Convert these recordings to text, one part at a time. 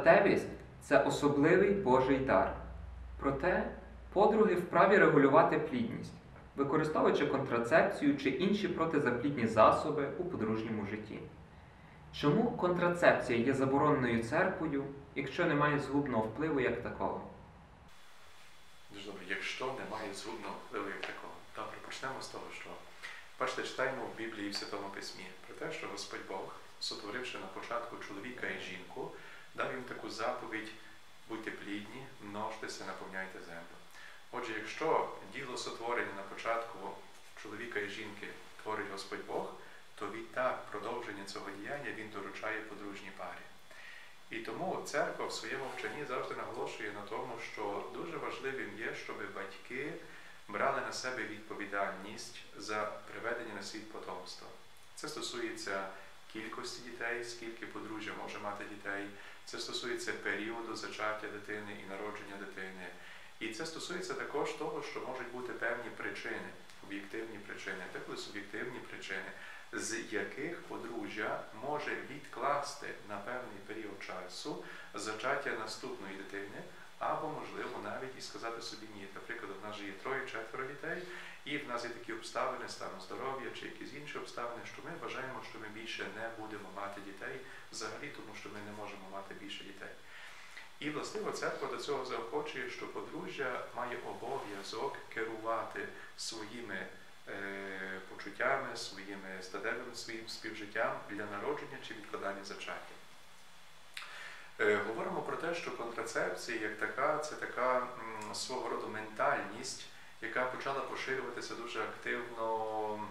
Статевість це особливий Божий дар. Проте подруги вправі регулювати плідність, використовуючи контрацепцію чи інші протизаплідні засоби у подружньому житті. Чому контрацепція є забороненою церквою, якщо немає згубного впливу як такого? Дуже добре, якщо немає згубного впливу як такого. Добре, почнемо з того, що бачите, читаємо в Біблії в Святому Письмі про те, що Господь Бог, сотворивши на початку чоловіка і жінку, дав їм таку заповідь будьте плідні, множтеся, наповняйте землю. Отже, якщо діло сотворення на початку чоловіка і жінки творить Господь Бог, то відтак продовження цього діяння він доручає подружній парі. І тому церква в своєму вченні завжди наголошує на тому, що дуже важливим є, щоб батьки брали на себе відповідальність за приведення на світ потомства. Це стосується кількості дітей, скільки подружжя може мати дітей, це стосується періоду зачаття дитини і народження дитини. І це стосується також того, що можуть бути певні причини, об'єктивні причини, деколи суб'єктивні причини, з яких подружжя може відкласти на певний період часу зачаття наступної дитини, або, можливо, навіть і сказати собі ні. Наприклад, в нас же є троє-четверо дітей, і в нас є такі обставини, стану здоров'я чи якісь інші обставини, що ми вважаємо, що ми більше не будемо мати дітей взагалі, тому що ми не можемо мати більше дітей. І, властиво, церква до цього заохочує, що подружжя має обов'язок керувати своїми е, почуттями, своїми статевим своїм співжиттям для народження чи відкладання зачаття. Е, говоримо про те, що контрацепція як така, це така свого роду ментальність, яка почала поширюватися дуже активно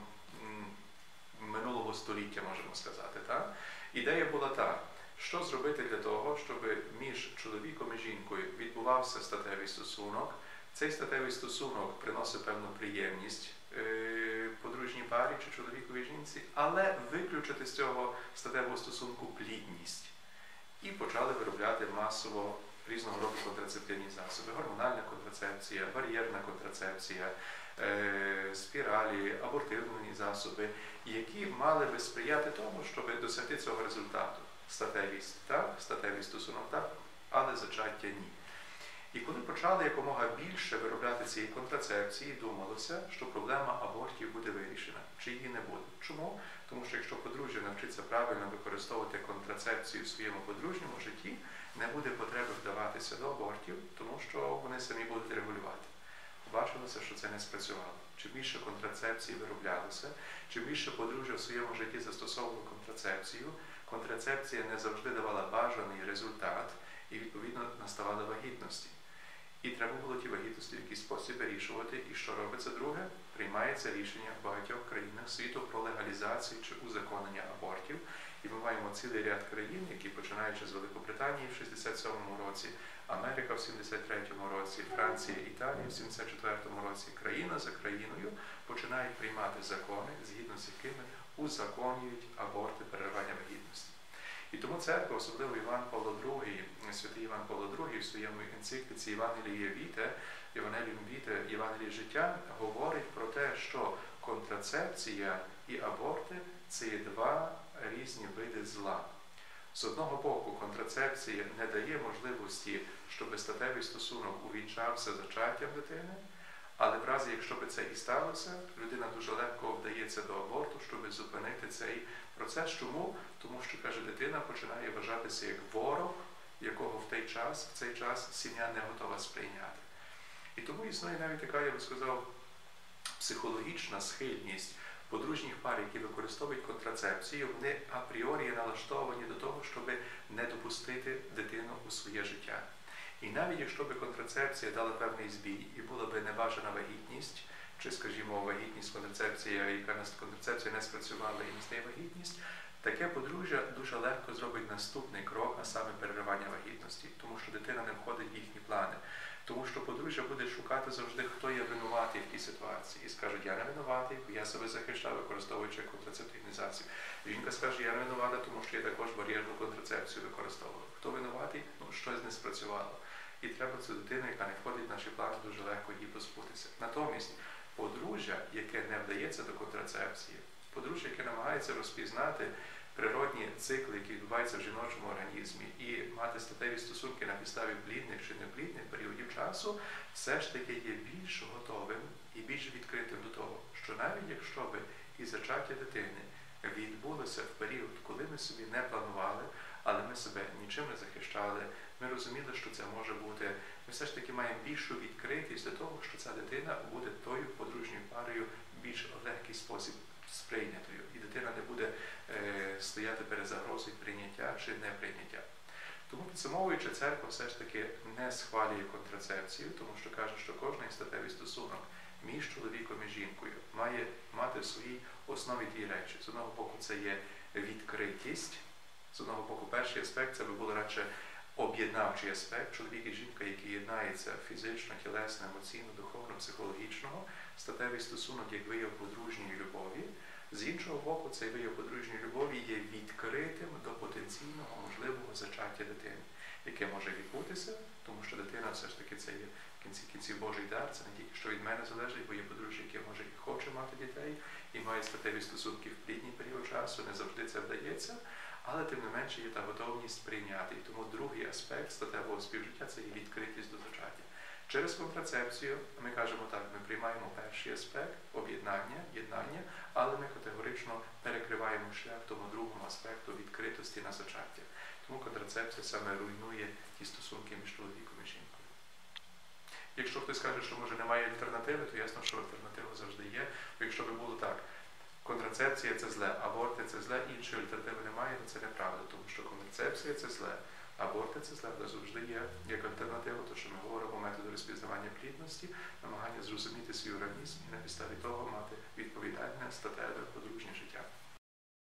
минулого століття, можемо сказати. Так? Ідея була та, що зробити для того, щоб між чоловіком і жінкою відбувався статевий стосунок. Цей статевий стосунок приносить певну приємність е, подружній парі чи чоловіковій жінці, але виключити з цього статевого стосунку плідність. І почали виробляти масово різного роду контрацептивні засоби, гормональна контрацепція, бар'єрна контрацепція, е, спіралі, абортивні засоби, які мали би сприяти тому, щоб досягти цього результату. Статевість так, статевість стосунок так, але зачаття ні. І коли почали якомога більше виробляти цієї контрацепції, думалося, що проблема абортів буде вирішена, чи її не буде. Чому? Тому що якщо подружжя навчиться правильно використовувати контрацепцію в своєму подружньому житті, не буде потреби вдаватися до абортів, тому що вони самі будуть регулювати. Бачилося, що це не спрацювало. Чим більше контрацепції вироблялося, чим більше подружжя в своєму житті застосовувало контрацепцію, контрацепція не завжди давала бажаний результат і, відповідно, наставали вагітності. І треба було ті вагітності в якийсь спосіб вирішувати. І що робиться друге? Приймається рішення в багатьох країнах світу про легалізацію чи узаконення абортів. І ми маємо цілий ряд країн, які починаючи з Великобританії в 67-му році, Америка в 73-му році, Франція, Італія в 74-му році, країна за країною починають приймати закони, згідно з якими узаконюють аборти переривання вагітності. І тому церква, особливо Іван Павло II, святий Іван Павло II в своєму енцикліці Євангеліє Віте, Євангелієм Віте, Євангеліє життя говорить про те, що контрацепція і аборти це є два різні види зла. З одного боку, контрацепція не дає можливості, щоб статевий стосунок увінчався зачаттям дитини, але в разі, якщо би це і сталося, людина дуже легко вдається до аборту, щоб зупинити цей процес. Чому? Тому що, каже, дитина починає вважатися як ворог, якого в той час, в цей час сім'я не готова сприйняти. І тому існує навіть така, я би сказав, психологічна схильність подружніх пар, які використовують контрацепцію, вони апріорі налаштовані до того, щоб не допустити дитину у своє життя. І навіть якщо би контрацепція дала певний збій і була би небажана вагітність, чи, скажімо, вагітність контрацепція, яка на контрацепція не спрацювала і не стає вагітність, таке подружжя дуже легко зробить наступний крок, а саме переривання вагітності, тому що дитина не входить в їхні плани. Тому що подружжя буде шукати завжди, хто є винуватий в тій ситуації. І скажуть, я не винуватий, бо я себе захищав, використовуючи контрацептивний засіб. Жінка скаже, я не винувата, тому що я також бар'єрну контрацепцію використовував. Хто винуватий? Ну, щось не спрацювало. І треба цю дитину, яка не входить в наші плани, дуже легко її позбутися. Натомість, подружжя, яке не вдається до контрацепції, подружжя, яке намагається розпізнати цикли, які відбуваються в жіночому організмі, і мати статеві стосунки на підставі плідних чи неплідних періодів часу, все ж таки є більш готовим і більш відкритим до того, що навіть якщо би і зачаття дитини відбулося в період, коли ми собі не планували, але ми себе нічим не захищали, ми розуміли, що це може бути. Ми все ж таки маємо більшу відкритість до того, що ця дитина буде тою подружньою парою більш легкий спосіб сприйнятою, і дитина не буде е, стояти перед загрозою прийняття чи неприйняття. Тому підсумовуючи, церква все ж таки не схвалює контрацепцію, тому що каже, що кожний статевий стосунок між чоловіком і жінкою має мати в своїй основі дві речі. З одного боку, це є відкритість. З одного боку, перший аспект це би було радше об'єднавчий аспект, чоловік і жінка, які єднаються фізично, тілесно, емоційно, духовно, психологічного, статевий стосунок як вияв подружньої любові. З іншого боку, цей вияв подружньої любові є відкритим до потенційного можливого зачаття дитини, яке може відбутися, тому що дитина все ж таки це є в кінці кінців Божий дар, це не тільки що від мене залежить, бо є подружжя, яке може і хоче мати дітей, і має статеві стосунки в плідній період часу, не завжди це вдається, але тим не менше є та готовність прийняти. І тому другий аспект статевого співжиття це є відкритість до зачаття. Через контрацепцію ми кажемо так, ми приймаємо перший аспект об'єднання, єднання, але ми категорично перекриваємо шлях тому другому аспекту відкритості на зачаття. Тому контрацепція саме руйнує ті стосунки між чоловіком і жінкою. Якщо хтось каже, що може немає альтернативи, то ясно, що альтернатива завжди є. Якщо би було так, контрацепція це зле, аборти це зле, іншої альтернативи немає, то це неправда, тому що контрацепція це зле аборти це завжди є як альтернатива, тому що ми говоримо методи розпізнавання плідності, намагання зрозуміти свій організм і на підставі того мати відповідальне статеве подружнє життя.